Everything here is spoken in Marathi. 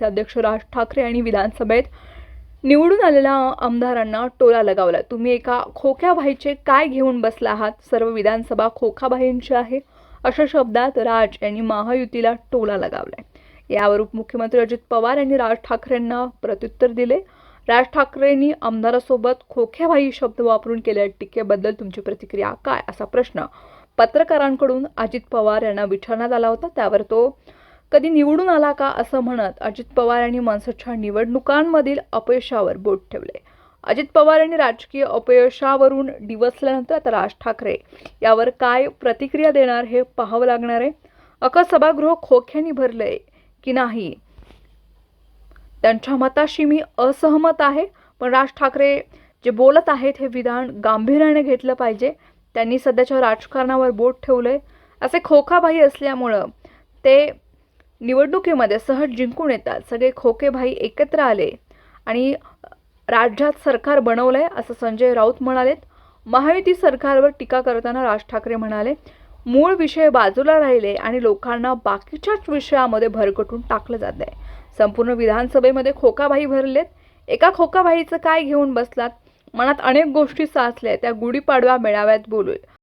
मनसे अध्यक्ष राज ठाकरे यांनी विधानसभेत निवडून आलेल्या आमदारांना टोला लगावला. तुम्ही एका खोक्याबाईचे काय घेऊन बसला आहात? सर्व विधानसभा खोखाबाईंची आहे. अशा शब्दात राज यांनी महायुतीला टोला लगावलाय. यावर उपमुख्यमंत्री अजित पवार यांनी राज ठाकरेंना प्रत्युत्तर दिले. राज ठाकरेंनी आमदारासोबत खोख्याबाई शब्द वापरून केलेल्या टीकेबद्दल तुमची प्रतिक्रिया काय? असा प्रश्न पत्रकारांकडून अजित पवार यांना विचारण्यात आला होता. त्यावर तो कधी निवडून आला का असं म्हणत अजित पवार यांनी मनसेच्या निवडणुकांमधील अपयशावर बोट ठेवले. अजित पवार यांनी राजकीय अपयशावरून डिवसल्यानंतर आता राज ठाकरे यावर काय प्रतिक्रिया देणार हे पाहावं लागणार आहे. अका सभागृह खोक्याने भरलंय की नाही? त्यांच्या मताशी मी असहमत आहे पण राज ठाकरे जे बोलत आहेत हे विधान गांभीर्याने घेतलं पाहिजे. त्यांनी सध्याच्या राजकारणावर बोट ठेवलंय. असे खोखाबाई असल्यामुळं ते निवडणुकीमध्ये सहज जिंकून येतात. सगळे खोकेभाई एकत्र आले आणि राज्यात सरकार बनवलं आहे असं संजय राऊत म्हणालेत. महायुती सरकारवर टीका करताना राज ठाकरे म्हणाले मूळ विषय बाजूला राहिले आणि लोकांना बाकीच्याच विषयामध्ये भरकटून टाकलं जात आहे संपूर्ण विधानसभेमध्ये खोकाबाई भरलेत. एका खोकाबाईचं काय घेऊन बसलात? मनात अनेक गोष्टी साचल्या त्या गुढीपाडवा मेळाव्यात बोलूया.